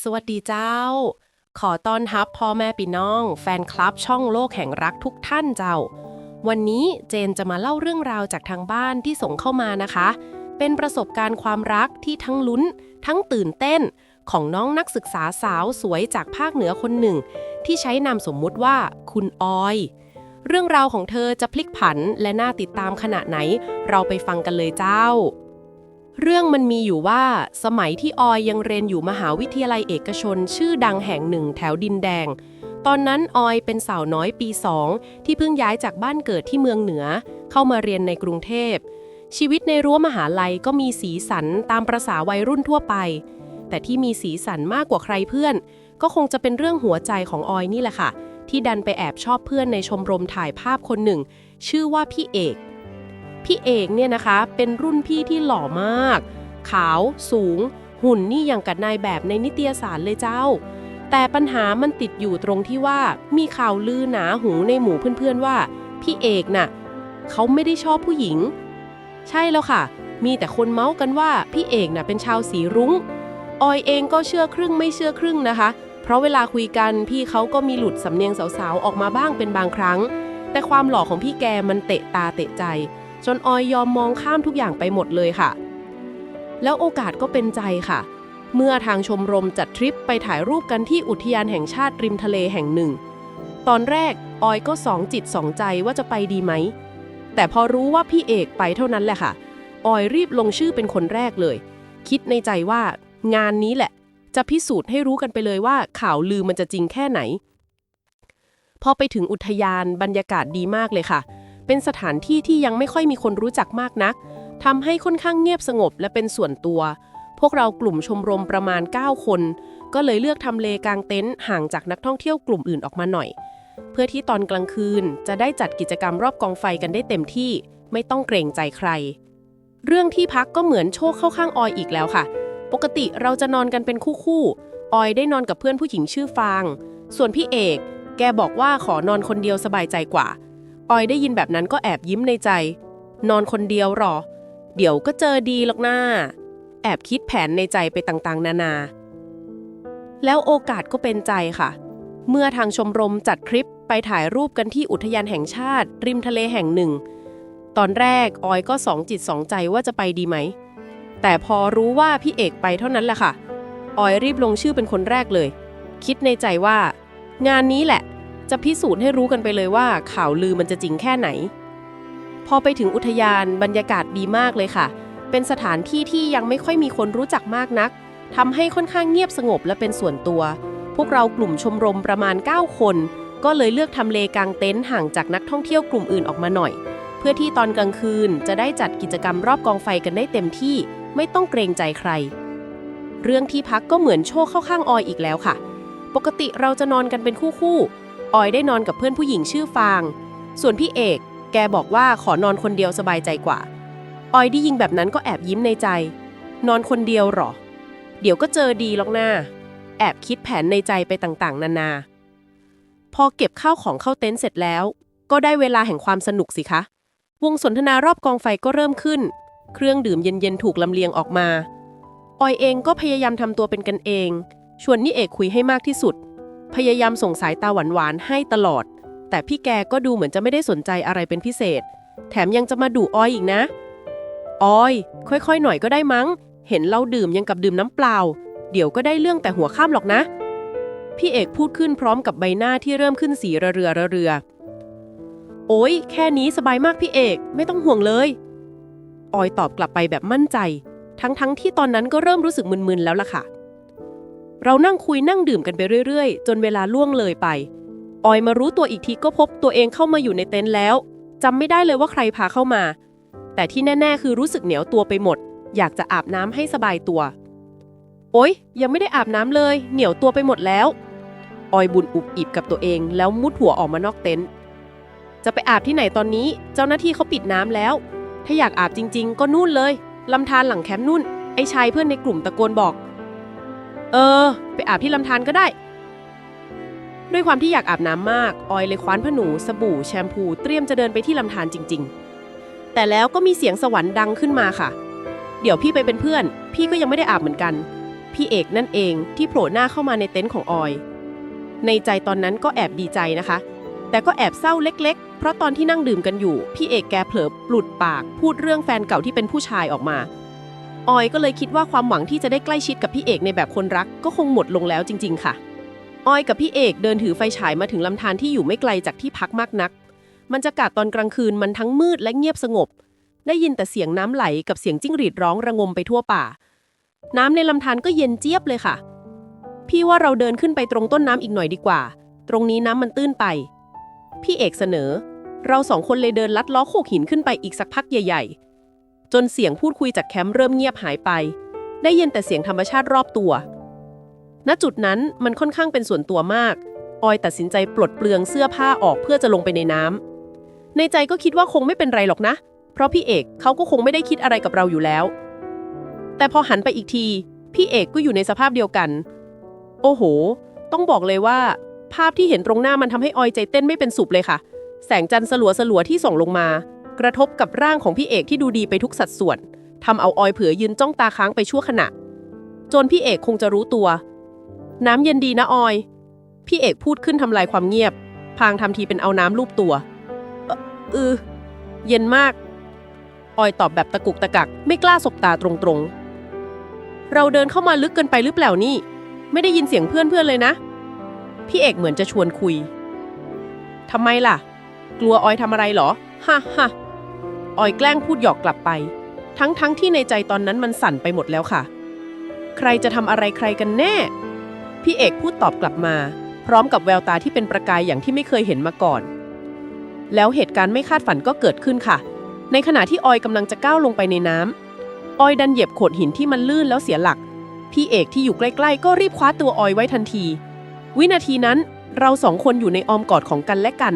สวัสดีเจ้า ขอต้อนรับพ่อแม่พี่น้อง แฟนคลับช่องโลกแห่งรักทุกท่านเจ้า วันนี้เจนจะมาเล่าเรื่องราวจากทางบ้านที่ส่งเข้ามานะคะ เป็นประสบการณ์ความรักที่ทั้งลุ้น ทั้งตื่นเต้น ของน้องนักศึกษาสาวสวยจากภาคเหนือคนหนึ่ง ที่ใช้นามสมมุติว่าคุณออย เรื่องราวของเธอจะพลิกผันและน่าติดตามขนาดไหน เราไปฟังกันเลยเจ้า เรื่องมันมีอยู่ว่าสมัยที่ออยยังเรียนอยู่มหาวิทยาลัยเอกชน ชื่อดังแห่งหนึ่งแถวดินแดง ตอนนั้นออยเป็นสาวน้อยปีสองที่เพิ่งย้ายจากบ้านเกิดที่เมืองเหนือ เข้ามาเรียนในกรุงเทพ ชีวิตในรั้วมหาลัยก็มีสีสันตามประษาวัยรุ่นทั่วไป แต่ที่มีสีสันมากกว่าใครเพื่อน ก็คงจะเป็นเรื่องหัวใจของออยนี่แหละค่ะ ที่ดันไปแอบชอบเพื่อนในชมรมถ่ายภาพคนหนึ่ง ชื่อว่าพี่เอก พี่เอกเนี่ยนะคะเป็นรุ่นพี่ที่หล่อมาก ขาวสูง หุ่นนี่อย่างกับนายแบบในนิตยสารเลยเจ้า แต่ปัญหามันติดอยู่ตรงที่ว่ามีข่าวลือหนาหูในหมู่เพื่อนๆว่า พี่เอกน่ะเขาไม่ได้ชอบผู้หญิง ใช่แล้วค่ะ มีแต่คนเมาส์กันว่าพี่เอกน่ะเป็นชาวสีรุ้ง ออยเองก็เชื่อครึ่งไม่เชื่อครึ่งนะคะ เพราะเวลาคุยกันพี่เขาก็มีหลุดสำเนียงสาวๆออกมาบ้างเป็นบางครั้ง แต่ความหล่อของพี่แกมันเตะตาเตะใจ จนออยยอมมองข้ามทุกอย่างไปหมดเลยค่ะ แล้วโอกาสก็เป็นใจค่ะ เมื่อทางชมรมจัดทริปไปถ่ายรูปกันที่อุทยานแห่งชาติริมทะเลแห่งหนึ่ง ตอนแรกออยก็สองจิตสองใจว่าจะไปดีไหม แต่พอรู้ว่าพี่เอกไปเท่านั้นแหละค่ะ ออยรีบลงชื่อเป็นคนแรกเลย คิดในใจว่างานนี้แหละ จะพิสูจน์ให้รู้กันไปเลยว่าข่าวลือมันจะจริงแค่ไหน พอไปถึงอุทยานบรรยากาศดีมากเลยค่ะ เป็นสถานที่ที่ยังไม่ค่อยมีคนรู้จักมากนักทำให้ค่อนข้างเงียบสงบและเป็นส่วนตัว พวกเรากลุ่มชมรมประมาณ 9 คน ก็เลยเลือกทำเลกลางเต็นท์ห่างจากนักท่องเที่ยวกลุ่มอื่นออกมาหน่อย เพื่อที่ตอนกลางคืนจะได้จัดกิจกรรมรอบกองไฟกันได้เต็มที่ ไม่ต้องเกรงใจใคร เรื่องที่พักก็เหมือนโชคเข้าข้างออยอีกแล้วค่ะ ปกติเราจะนอนกันเป็นคู่ๆออยได้นอนกับเพื่อนผู้หญิงชื่อฟาง ส่วนพี่เอก แกบอกว่าขอนอนคนเดียวสบายใจกว่า ออยได้ยินแบบนั้นก็แอบยิ้มในใจ นอนคนเดียวหรอ เดี๋ยวก็เจอดีหรอกหน้า แอบคิดแผนในใจไปต่างๆ นานา แล้วโอกาสก็เป็นใจค่ะ เมื่อทางชมรมจัดทริปไปถ่ายรูปกันที่อุทยานแห่งชาติ ริมทะเลแห่งหนึ่ง ตอนแรกออยก็สองจิตสองใจว่าจะไปดีไหม แต่พอรู้ว่าพี่เอกไปเท่านั้นแหละค่ะ ออยรีบลงชื่อเป็นคนแรกเลย คิดในใจว่า งานนี้แหละ จะพิสูจน์ให้รู้กันไปเลยว่าข่าวลือมันจะจริงแค่ไหน พอไปถึงอุทยานบรรยากาศดีมากเลยค่ะ เป็นสถานที่ที่ยังไม่ค่อยมีคนรู้จักมากนักทำให้ค่อนข้างเงียบสงบและเป็นส่วนตัว พวกเรากลุ่มชมรมประมาณ 9 คน ก็เลยเลือกทำเลกางเต็นท์ห่างจากนักท่องเที่ยวกลุ่มอื่นออกมาหน่อย เพื่อที่ตอนกลางคืนจะได้จัดกิจกรรมรอบกองไฟกันได้เต็มที่ ไม่ต้องเกรงใจใคร เรื่องที่พักก็เหมือนโชคเข้าข้างออยอีกแล้วค่ะ ปกติเราจะนอนกันเป็นคู่ๆ ออยได้นอนกับเพื่อนผู้หญิงชื่อฟาง ส่วนพี่เอก แกบอกว่าขอนอนคนเดียวสบายใจกว่า ออยได้ยินแบบนั้นก็แอบยิ้มในใจ นอนคนเดียวหรอ เดี๋ยวก็เจอดีหรอกหน้า แอบคิดแผนในใจไปต่างๆ นานา พอเก็บข้าวของเข้าเต็นท์เสร็จแล้ว ก็ได้เวลาแห่งความสนุกสิคะ วงสนทนารอบกองไฟก็เริ่มขึ้น เครื่องดื่มเย็นๆถูกลำเลียงออกมา ออยเองก็พยายามทำตัวเป็นกันเอง ชวนนี่เอกคุยให้มากที่สุด พยายามส่งสายตาหวานๆให้ตลอด แต่พี่แกก็ดูเหมือนจะไม่ได้สนใจอะไรเป็นพิเศษ แถมยังจะมาดุออยอีกนะ ออย ค่อยๆ หน่อยก็ได้มั้ง เห็นเราดื่มยังกับดื่มน้ำเปล่า เดี๋ยวก็ได้เรื่องแต่หัวข้ามหรอกนะ พี่เอกพูดขึ้นพร้อมกับใบหน้าที่เริ่มขึ้นสีระเรือระเรือ โอ้ยแค่นี้สบายมากพี่เอก ไม่ต้องห่วงเลย ออยตอบกลับไปแบบมั่นใจ ทั้งๆทที่ตอนนั้นก็เริ่มรู้สึกมึนๆแล้วล่ะค่ะ เรานั่งคุยนั่งดื่มกันไปเรื่อยๆ จนเวลาล่วงเลยไป ออยมารู้ตัวอีกทีก็พบตัวเองเข้ามาอยู่ในเต็นท์แล้วจำไม่ได้เลยว่าใครพาเข้ามา แต่ที่แน่ ๆ คือรู้สึกเหนียวตัวไปหมด อยากจะอาบน้ำให้สบายตัว โอ๊ย ยังไม่ได้อาบน้ำเลย เหนียวตัวไปหมดแล้ว ออยบุญอุบอิบกับตัวเอง แล้วมุดหัวออกมานอกเต็นท์จะไปอาบที่ไหนตอนนี้ เจ้าหน้าที่เขาปิดน้ำแล้ว ถ้าอยากอาบจริง ๆ ก็นู่นเลยลำธารหลังแคมป์นู่น ไอ้ชายเพื่อนในกลุ่มตะโกนบอก เออ ไปอาบที่ลำธารก็ได้ ด้วยความที่อยากอาบน้ำมาก ออยเลยคว้านผ้าหนู สบู่แชมพู เตรียมจะเดินไปที่ลำธารจริง ๆ แต่แล้วก็มีเสียงสวรรค์ดังขึ้นมาค่ะ เดี๋ยวพี่ไปเป็นเพื่อน พี่ก็ยังไม่ได้อาบเหมือนกัน พี่เอกนั่นเองที่โผล่หน้าเข้ามาในเต็นท์ของออย ในใจตอนนั้นก็แอบดีใจนะคะ แต่ก็แอบเศร้าเล็ก ๆ เพราะตอนที่นั่งดื่มกันอยู่ พี่เอกแกเผลอหลุดปาก พูดเรื่องแฟนเก่าที่เป็นผู้ชายออกมา ออยก็เลยคิดว่าความหวังที่จะได้ใกล้ชิดกับพี่เอกในแบบคนรักก็คงหมดลงแล้วจริง ๆ ค่ะ ออยกับพี่เอกเดินถือไฟฉายมาถึงลำธารที่อยู่ไม่ไกลจากที่พักมากนักบรรยากาศตอนกลางคืนมันทั้งมืดและเงียบสงบ ได้ยินแต่เสียงน้ำไหลกับเสียงจิ้งหรีดร้องระงมไปทั่วป่า น้ำในลำธารก็เย็นเจี๊ยบเลยค่ะ พี่ว่าเราเดินขึ้นไปตรงต้นน้ำอีกหน่อยดีกว่า ตรงนี้น้ำมันตื้นไป พี่เอกเสนอ เราสองคนเลยเดินลัดล้อโขกหินขึ้นไปอีกสักพักใหญ่ ๆ จนเสียงพูดคุยจากแคมป์เริ่มเงียบหายไป ได้ยินแต่เสียงธรรมชาติรอบตัว ณ จุดนั้นมันค่อนข้างเป็นส่วนตัวมาก ออยตัดสินใจปลดเปลืองเสื้อผ้าออกเพื่อจะลงไปในน้ำในใจก็คิดว่าคงไม่เป็นไรหรอกนะ เพราะพี่เอกเขาก็คงไม่ได้คิดอะไรกับเราอยู่แล้ว แต่พอหันไปอีกที พี่เอกก็อยู่ในสภาพเดียวกัน โอ้โห ต้องบอกเลยว่า ภาพที่เห็นตรงหน้ามันทำให้ออยใจเต้นไม่เป็นสุขเลยค่ะ แสงจันทร์สลัวสลัวๆที่ส่องลงมา กระทบกับร่างของพี่เอกที่ดูดีไปทุกสัดส่วนทำเอาออยเผือยืนจ้องตาค้างไปชั่วขณะ จนพี่เอกคงจะรู้ตัว น้ำเย็นดีนะออย พี่เอกพูดขึ้นทำลายความเงียบ พางทำทีเป็นเอาน้ำลูบตัวเออเย็นมาก ออยตอบแบบตะกุกตะกัก ไม่กล้าสบตาตรงๆ เราเดินเข้ามาลึกเกินไปหรือเปล่านี่ ไม่ได้ยินเสียงเพื่อนๆเลยนะ พี่เอกเหมือนจะชวนคุยทำไมล่ะ กลัวออยทำอะไรเหรอ ฮ่าฮ่า ออยแกล้งพูดหยอกกลับไป ทั้งๆทที่ในใจตอนนั้นมันสั่นไปหมดแล้วค่ะ ใครจะทำอะไรใครกันแน่ พี่เอกพูดตอบกลับมา พร้อมกับแววตาที่เป็นประกายอย่างที่ไม่เคยเห็นมาก่อน แล้วเหตุการณ์ไม่คาดฝันก็เกิดขึ้นค่ะ ในขณะที่ออยกำลังจะก้าวลงไปในน้ำออยดันเหยียบโขดหินที่มันลื่นแล้วเสียหลัก พี่เอกที่อยู่ใกล้ ๆ ก็รีบคว้าตัวออยไว้ทันที วินาทีนั้นเราสองคนอยู่ในอ้อมกอดของกันและกัน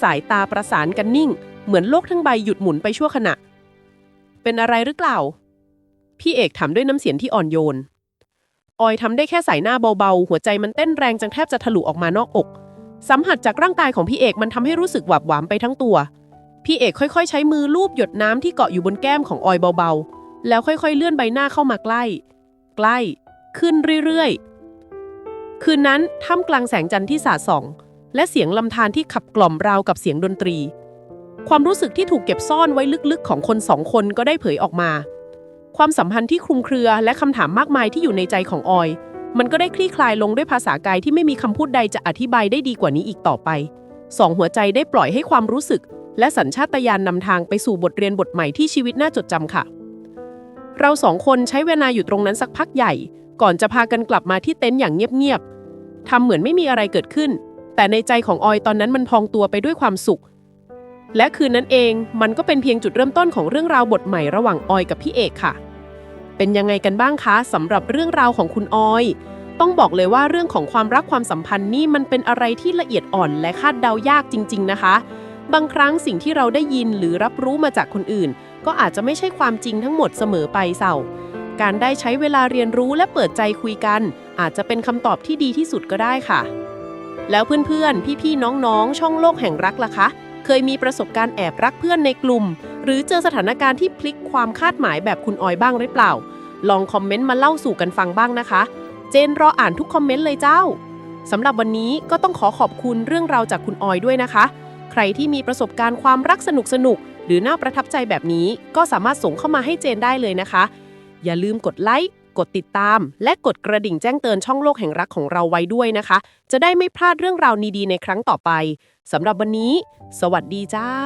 สายตาประสานกันนิ่ง เหมือนโลกทั้งใบหยุดหมุนไปชั่วขณะ เป็นอะไรหรือเปล่า พี่เอกถามด้วยน้ำเสียงที่อ่อนโยน ออยทำได้แค่สายหน้าเบาๆ หัวใจมันเต้นแรงจนแทบจะทะลุออกมานอกอก สัมผัสจากร่างกายของพี่เอกมันทำให้รู้สึกหวาบหวามไปทั้งตัว พี่เอกค่อยๆ ใช้มือลูบหยดน้ำที่เกาะอยู่บนแก้มของออยเบาๆ แล้วค่อยๆ เลื่อนใบหน้าเข้ามาใกล้ ใกล้ ขึ้นเรื่อยๆ คืนนั้นท่ามกลางแสงจันทร์ที่สาดส่อง และเสียงลำธารที่ขับกล่อมราวกับเสียงดนตรี ความรู้สึกที่ถูกเก็บซ่อนไว้ลึกๆ ของคนสองคนก็ได้เผยออกมา ความสัมพันธ์ที่คลุมเครือและคำถามมากมายที่อยู่ในใจของออย มันก็ได้คลี่คลายลงด้วยภาษากายที่ไม่มีคำพูดใดจะอธิบายได้ดีกว่านี้อีกต่อไปสองหัวใจได้ปล่อยให้ความรู้สึก และสัญชาตญาณนนำทางไปสู่บทเรียนบทใหม่ที่ชีวิตน่าจดจำค่ะ เราสองคนใช้เวลาอยู่ตรงนั้นสักพักใหญ่ ก่อนจะพากันกลับมาที่เต็นท์อย่างเงียบๆทำเหมือนไม่มีอะไรเกิดขึ้น แต่ในใจของออยตอนนั้นมันพองตัวไปด้วยความสุข และคืนนั้นเองมันก็เป็นเพียงจุดเริ่มต้นของเรื่องราวบทใหม่ระหว่างออยกับพี่เอกค่ะ เป็นยังไงกันบ้างคะสำหรับเรื่องราวของคุณออย ต้องบอกเลยว่าเรื่องของความรักความสัมพันธ์นี่มันเป็นอะไรที่ละเอียดอ่อนและคาดเดายากจริง ๆ นะคะ บางครั้งสิ่งที่เราได้ยินหรือรับรู้มาจากคนอื่น ก็อาจจะไม่ใช่ความจริงทั้งหมดเสมอไปเศร้าการได้ใช้เวลาเรียนรู้และเปิดใจคุยกัน อาจจะเป็นคำตอบที่ดีที่สุดก็ได้ค่ะ แล้วเพื่อนๆ พี่ๆ น้องๆ ช่องโลกแห่งรักล่ะคะ เคยมีประสบการณ์แอบรักเพื่อนในกลุ่ม หรือเจอสถานการณ์ที่พลิกความคาดหมายแบบคุณออยบ้างหรือเปล่า ลองคอมเมนต์มาเล่าสู่กันฟังบ้างนะคะ เจนรออ่านทุกคอมเมนต์เลยเจ้าสำหรับวันนี้ก็ต้องขอขอบคุณเรื่องราวจากคุณออยด้วยนะคะ ใครที่มีประสบการณ์ความรักสนุกสนุกหรือน่าประทับใจแบบนี้ ก็สามารถส่งเข้ามาให้เจนได้เลยนะคะ อย่าลืมกดไลค์ กดติดตาม และกดกระดิ่งแจ้งเตือนช่องโลกแห่งรักของเราไว้ด้วยนะคะ จะได้ไม่พลาดเรื่องราวดีๆในครั้งต่อไปสำหรับวันนี้ สวัสดีเจ้า